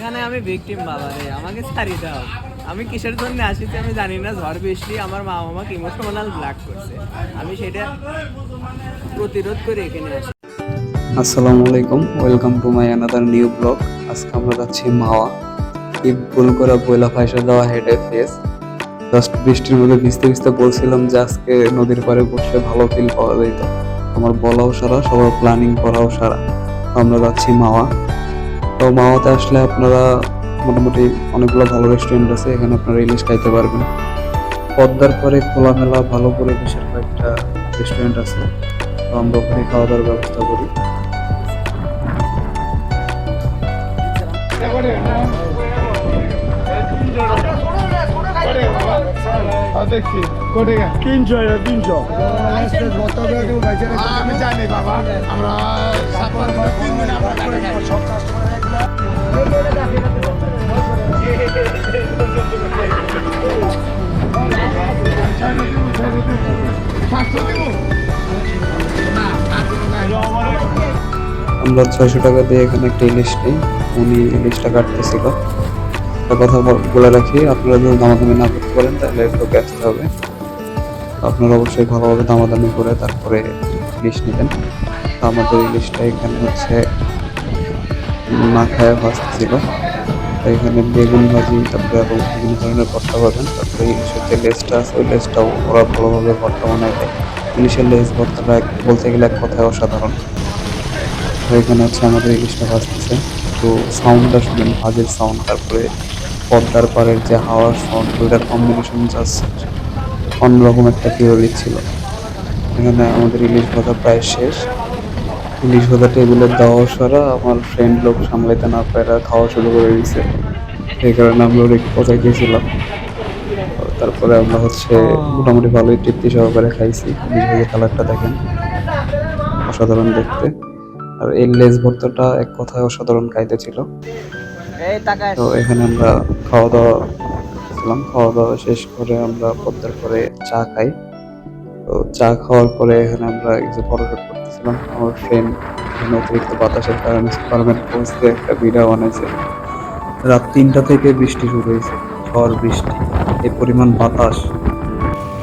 এখানে আমি ভিকটিম বাবা রে। আমাকে ছাড়ি দাও। আমি কিসের জন্য আসিছি আমি জানি না। ঝড় বৃষ্টি, আমার মা আমাকে ইমোশনাল ব্ল্যাক করছে। আমি সেটা প্রতিরোধ করে এখানে আসি। আসসালামু আলাইকুম। Welcome to my another new blog আজকে আমরা যাচ্ছি মাওয়া। কি ভুল করে বইলা ফাইসা দেওয়া হেডে ফেস জাস্ট বৃষ্টির মধ্যে ভিজতে ভিজতে বলছিলাম যে আজকে নদীর পাড়ে বসে ভালো ফিল পাওয়া যেত আমার বলাও সারা, সবার প্ল্যানিং করাও সারা। আমরা যাচ্ছি মাওয়া। তো মাওয়াতে আসলে আপনারা মোটামুটি অনেকগুলো ভালো রেস্টুরেন্ট আছে, এখানে আপনারা ইলিশ খাইতে পারবেন। পদ্মার পরে খোলামেলা, ভালো পরিবেশের কয়েকটা রেস্টুরেন্ট আছে। তো আমরা ওখানে খাওয়া দাওয়ার ব্যবস্থা করি। আমরা আমরা ছয়শো টাকা দিয়ে এখানে একটা ইলিশ নিই। উনি ইলিশটা কাটতেছিল একটা কথা বলে রাখি, আপনারা যদি দামাদামি না করতে পারেন, তাহলে একটু আসতে হবে। আপনারা অবশ্যই ভালোভাবে দামাদামি করে তারপরে ইলিশ নেবেন। আমাদের ইলিশটা এখানে হচ্ছে না খায় ভাজতেছিল এখানে বেগুন ভাজি, তারপরে আরও বিভিন্ন ধরনের ভর্তা পাবেন। তারপরে ইলিশের যে লেসটা আছে, ওই লেসটাও ওরা ভালোভাবে ভর্তা বানায় দেয়। ইলিশের লেস ভর্তাটা বলতে গেলে এক কথায় অসাধারণ। এখানে হচ্ছে আমাদের ইলিশটা ভাজতেছে তো সাউন্ডটা শুনেন ভাজের সাউন্ড তারপরে পদ্মার পাড়ের যে হাওয়ার সাউন্ড ওইটার কম্বিনেশন জাস্ট অন্যরকম একটা ফিল দিচ্ছিল এখানে আমাদের ইলিশ ভাজা প্রায় শেষ। ইলিশ ভাজা টেবিলে দেওয়া সারা, আমার ফ্রেন্ড লোক সামলাইতে না পারে খাওয়া শুরু করে দিয়েছে এই কারণে আমরা একটু পচাই গিয়েছিলাম তারপরে আমরা হচ্ছে মোটামুটি ভালোই তৃপ্তি সহকারে খাইছি। ইলিশ ভাজা কালারটা দেখেন। অসাধারণ দেখতে। আর এই লেস ভর্তাটা এক কথায় অসাধারণ খাইতে ছিল। তো এখানে আমরা খাওয়া দাওয়া করলাম। খাওয়া দাওয়া শেষ করে আমরা পদ্মার পরে চা খাই। তো চা খাওয়ার পরে এখানে আমরা কিছু ফটোশুট করতেছিলাম। আমার ফ্রেন্ড এখানে অতিরিক্ত বাতাসের কারণে সুপারম্যান পৌঁছতে একটা ভিডিও বানাইছে। রাত তিনটা থেকে বৃষ্টি শুরু হয়েছে। ঝড় বৃষ্টি এই পরিমাণ বাতাস।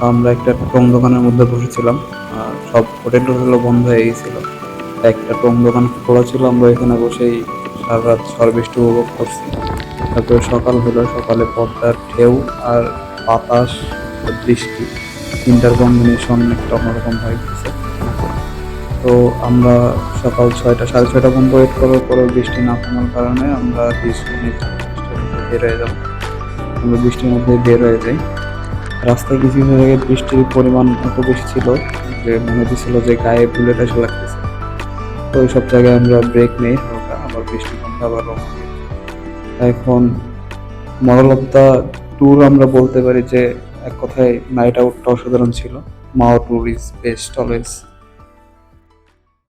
আমরা একটা টং দোকানের মধ্যে বসেছিলাম। আর সব হোটেল টোটেলও বন্ধ হয়ে গেছিল। একটা টং দোকান খোলা ছিল, আমরা এখানে বসেই সারা রাত ঝড় বৃষ্টি উপভোগ করছি। তারপরে সকাল হলো, সকালে পদ্মার ঢেউ আর বাতাস বৃষ্টি। তিনটার কম্বিনেশন একটা অন্যরকম হয়ে গেছে তো আমরা সকাল ছয়টা, সাড়ে ছয়টা পর্যন্ত ওয়েট করার পরে বৃষ্টি না থামার কারণে আমরা বিশ মিনিট বের হয়ে যাব। আমরা বৃষ্টির মধ্যে বের হয়ে যাই। রাস্তায় কিছু কিছু জায়গায় বৃষ্টির পরিমাণ এত বেশি ছিল যে মনে হচ্ছিল যে গায়ে বুলেট এসে লাগতেছে। তো ওই সব জায়গায় আমরা ব্রেক নেই হালকা আবার বৃষ্টি কমতে আবার এখন মডেল অফ দ্য ট্যুর আমরা বলতে পারি যে, এক কথায় নাইট আউটটা অসাধারণ ছিল। মাও ট্যুর ইজ বেস্ট অলওয়েজ